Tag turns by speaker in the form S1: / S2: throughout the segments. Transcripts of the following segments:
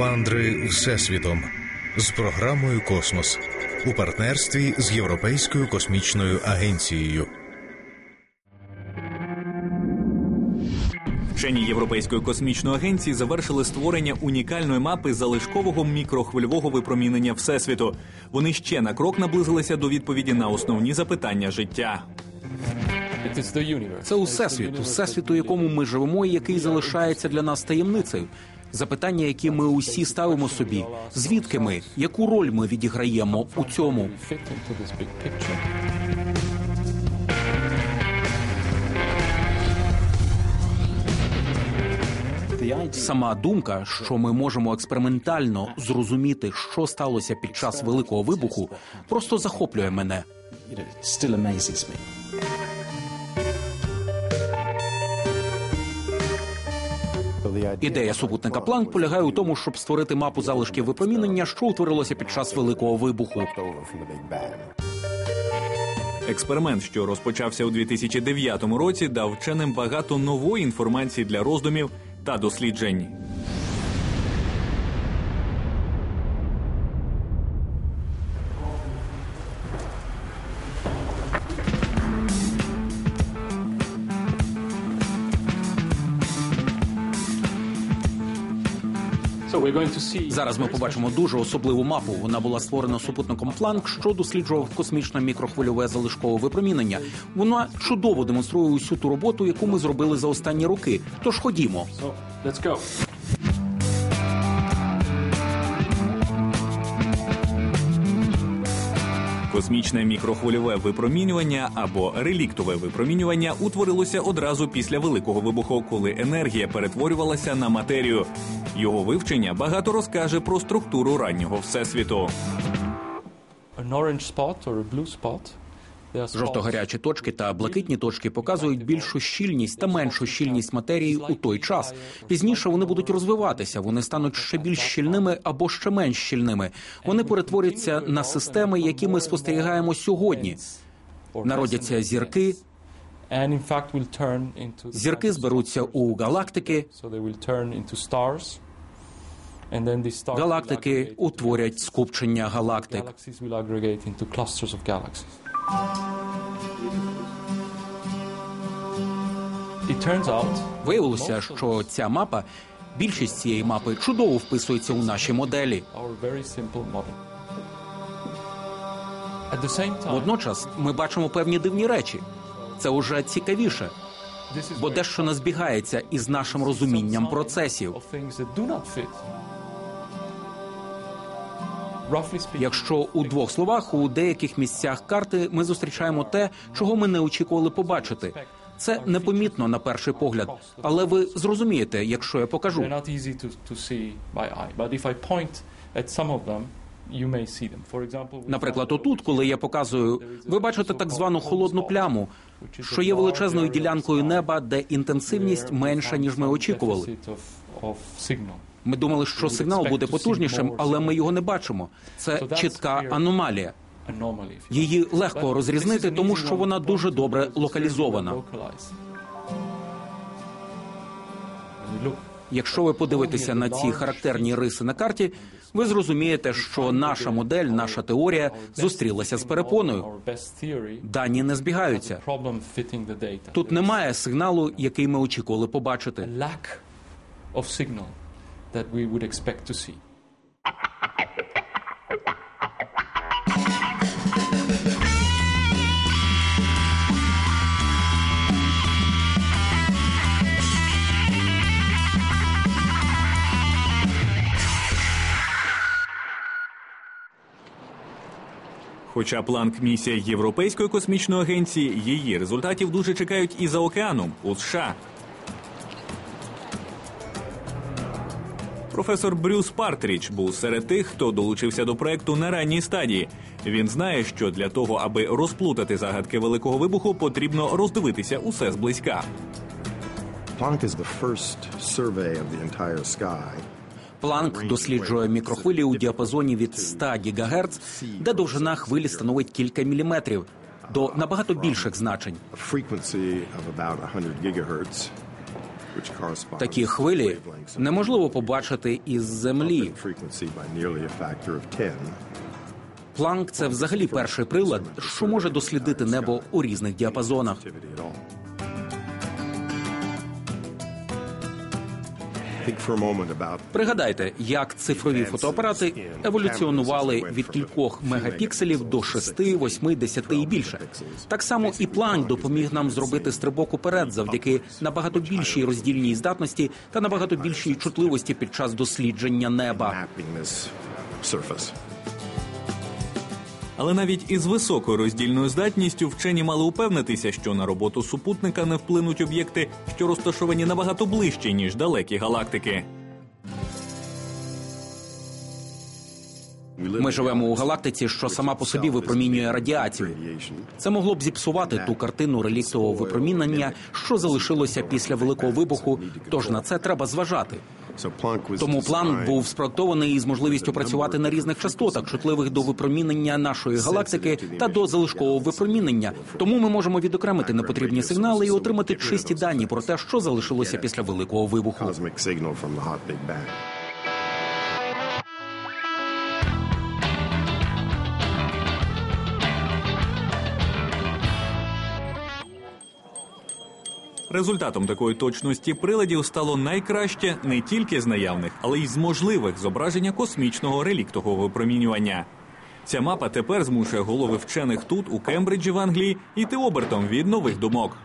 S1: Мандри Всесвітом з програмою Космос у партнерстві з Європейською космічною агенцією.
S2: Вчені Європейської космічної агенції завершили створення унікальної мапи залишкового мікрохвильового випромінення всесвіту. Вони ще на крок наблизилися до відповіді на основні запитання життя.
S3: Це усесвіт, всесвіт, у якому ми живемо, і який залишається для нас таємницею. Запитання, які ми усі ставимо собі: звідки ми, яку роль ми відіграємо у цьому? Сама думка, що ми можемо експериментально зрозуміти, що сталося під час великого вибуху, просто захоплює мене. Ідея супутника Планк полягає у тому, щоб створити мапу залишків випромінення, що утворилося під час великого вибуху.
S2: Експеримент, що розпочався у 2009 році, дав вченим багато нової інформації для роздумів та досліджень.
S3: Зараз ми побачимо дуже особливу мапу. Вона була створена супутником Планк, що досліджував космічне мікрохвильове залишкове випромінення. Вона чудово демонструє усю ту роботу, яку ми зробили за останні роки. Тож ходімо.
S2: Космічне мікрохвильове випромінювання або реліктове випромінювання утворилося одразу після великого вибуху, коли енергія перетворювалася на матерію. Його вивчення багато розкаже про структуру раннього всесвіту.
S4: an orange spot or a blue spot.
S3: Жовто-гарячі точки та блакитні точки показують більшу щільність та меншу щільність матерії у той час. Пізніше вони будуть розвиватися. Вони стануть ще більш щільними або ще менш щільними. Вони перетворяться на системи, які ми спостерігаємо сьогодні. Народяться зірки. Зірки зберуться у галактики. Галактики утворять скупчення галактик. Виявилося, що ця мапа, більшість цієї мапи чудово вписується у наші моделі. Водночас ми бачимо певні дивні речі. Це уже цікавіше, бо дещо не збігається із нашим розумінням процесів. Якщо у двох словах у деяких місцях карти ми зустрічаємо те, чого ми не очікували побачити. Це непомітно на перший погляд, але ви зрозумієте, якщо я покажу. Наприклад, отут, коли я показую, ви бачите так звану холодну пляму, що є величезною ділянкою неба, де інтенсивність менша ніж ми очікували. Ми думали, що сигнал буде потужнішим, але ми його не бачимо. Це чітка аномалія. Її легко розрізнити, тому що вона дуже добре локалізована. Якщо ви подивитеся на ці характерні риси на карті, ви зрозумієте, що наша модель, наша теорія зустрілася з перепоною. Дані не збігаються. Тут немає сигналу, який ми очікували побачити.
S2: Хоча планк місія Європейської космічної агенції, її результатів дуже чекають і за океаном у США. Професор Брюс Партріч був серед тих, хто долучився до проекту на ранній стадії. Він знає, що для того, аби розплутати загадки великого вибуху, потрібно роздивитися усе зблизька.
S5: Planck is the first survey of.
S3: Планк досліджує мікрохвилі у діапазоні від 100 ГГц, де довжина хвилі становить кілька міліметрів, до набагато більших значень.
S5: A frequency of about 100 gigahertz which corresponds
S3: Такі хвилі неможливо побачити із землі.
S5: in frequency by nearly a factor of 10.
S3: Планк це взагалі перший прилад, що може дослідити небо у різних діапазонах. Пригадайте, як цифрові фотоапарати еволюціонували від кількох мегапікселів до 6, 8, 10 і більше. Так само і план допоміг нам зробити стрибок уперед завдяки набагато більшій роздільній здатності та набагато більшій чутливості під час дослідження неба.
S2: Але навіть із високою роздільною здатністю вчені мали упевнитися, що на роботу супутника не вплинуть об'єкти, що розташовані набагато ближче, ніж далекі галактики.
S3: Ми живемо у галактиці, що сама по собі випромінює радіацію. Це могло б зіпсувати ту картину реліктового випромінення, що залишилося після великого вибуху. Тож на це треба зважати. Тому план був спроектований із можливістю працювати на різних частотах, чутливих до випромінення нашої галактики та до залишкового випромінення. Тому ми можемо відокремити непотрібні сигнали і отримати чисті дані про те, що залишилося після великого вибуху.
S2: Результатом такої точності приладів стало найкраще не тільки з наявних, але й з можливих зображення космічного реліктового випромінювання. Ця мапа тепер змушує голови вчених тут, у Кембриджі в Англії, йти обертом від нових думок.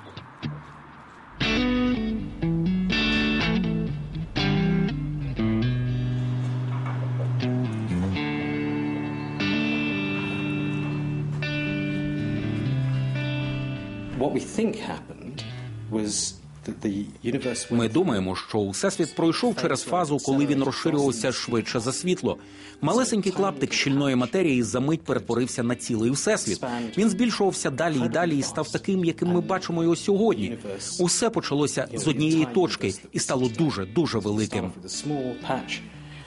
S3: Ми думаємо, що всесвіт пройшов через фазу, коли він розширювався швидше за світло. Малесенький клаптик щільної матерії за мить перетворився на цілий всесвіт. Він збільшувався далі і далі і став таким, яким ми бачимо його сьогодні. Усе почалося з однієї точки і стало дуже дуже великим.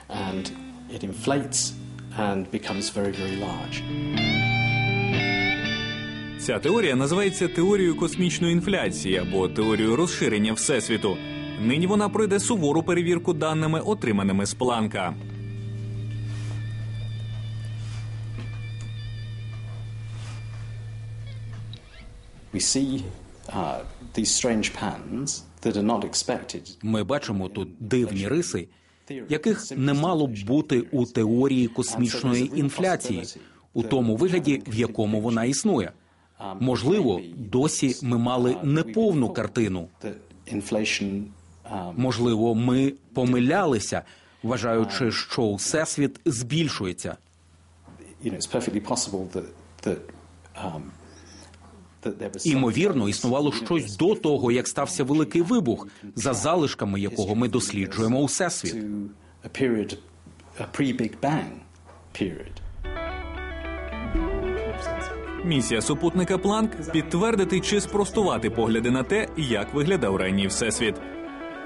S6: and it inflates and becomes very, very large.
S2: Ця теорія називається теорією космічної інфляції або теорією розширення всесвіту. Нині вона пройде сувору перевірку даними, отриманими з планка.
S6: We see uh, these strange patterns that are not expected.
S3: Ми бачимо тут дивні риси, яких не мало б бути у теорії космічної інфляції, у тому вигляді, в якому вона існує. Можливо, досі ми мали неповну картину. Можливо, ми помилялися, вважаючи, що всесвіт збільшується.
S6: um,
S3: Імовірно, існувало щось до того, як стався великий вибух, за залишками якого ми досліджуємо всесвіт.
S2: Місія супутника Планк підтвердити чи спростувати погляди на те, як виглядав ранній всесвіт.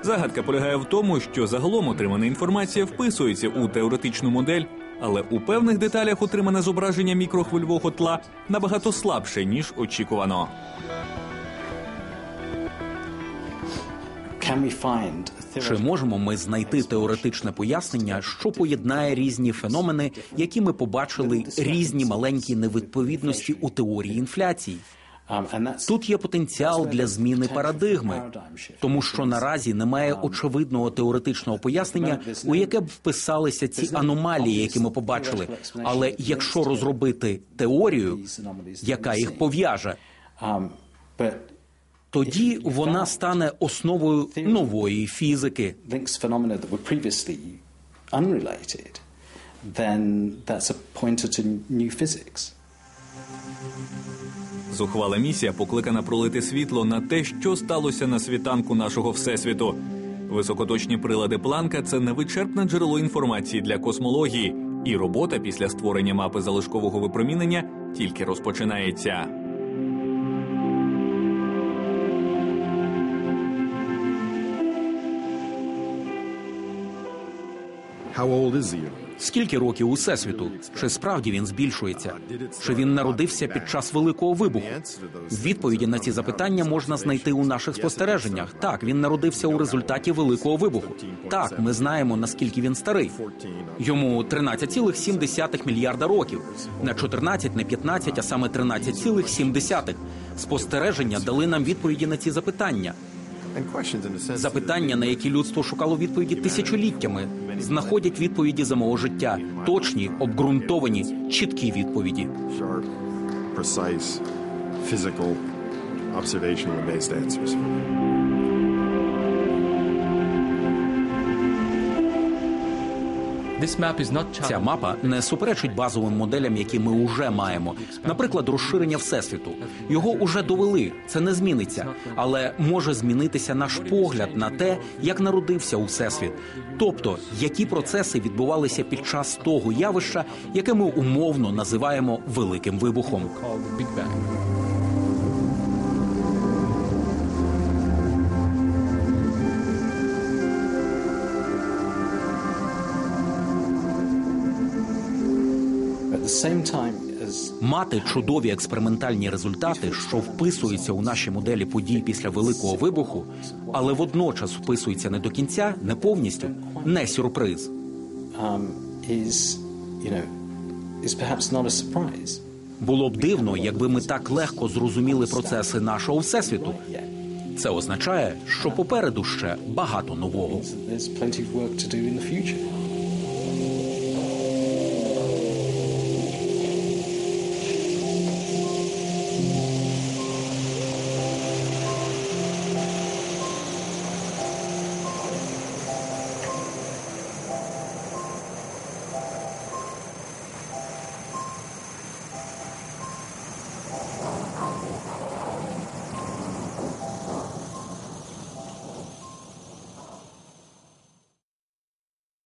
S2: Загадка полягає в тому, що загалом отримана інформація вписується у теоретичну модель, але у певних деталях отримане зображення мікрохвильового тла набагато слабше ніж очікувано.
S3: Чи можемо ми знайти теоретичне пояснення, що поєднає різні феномени, які ми побачили різні маленькі невідповідності у теорії інфляції?
S6: Um,
S3: Тут є потенціал для зміни парадигми, тому що наразі немає очевидного теоретичного пояснення, у яке б вписалися ці аномалії, які ми побачили. Але якщо розробити теорію, яка їх пов'яже,
S6: um,
S3: тоді вона стане основою нової фізики.
S2: Зухвала місія покликана пролити світло на те, що сталося на світанку нашого всесвіту. Високоточні прилади Планка це невичерпне джерело інформації для космології, і робота після створення мапи залишкового випромінення тільки розпочинається.
S5: How?
S3: Скільки років усесвіту? Чи справді він збільшується? Чи він народився під час великого вибуху? Відповіді на ці запитання можна знайти у наших спостереженнях. Так, він народився у результаті великого вибуху. Так, ми знаємо наскільки він старий. Йому 13,7 мільярда років. Не 14, не 15, а саме 13,7. Спостереження дали нам відповіді на ці запитання. Запитання, на які людство шукало відповіді тисячоліттями, знаходять відповіді за мого життя. Точні, обґрунтовані, чіткі відповіді.
S5: precise, physical, observationally based answers.
S3: Ця мапа не суперечить базовим моделям, які ми вже маємо. Наприклад, розширення всесвіту. Його уже довели. Це не зміниться, але може змінитися наш погляд на те, як народився у всесвіт. Тобто, які процеси відбувалися під час того явища, яке ми умовно називаємо великим вибухом. Мати чудові експериментальні результати, що вписуються у наші моделі подій після великого вибуху, але водночас вписуються не до кінця, не повністю, не сюрприз.
S6: um,
S3: Було б дивно, якби ми так легко зрозуміли процеси нашого всесвіту. Це означає, що попереду ще багато нового.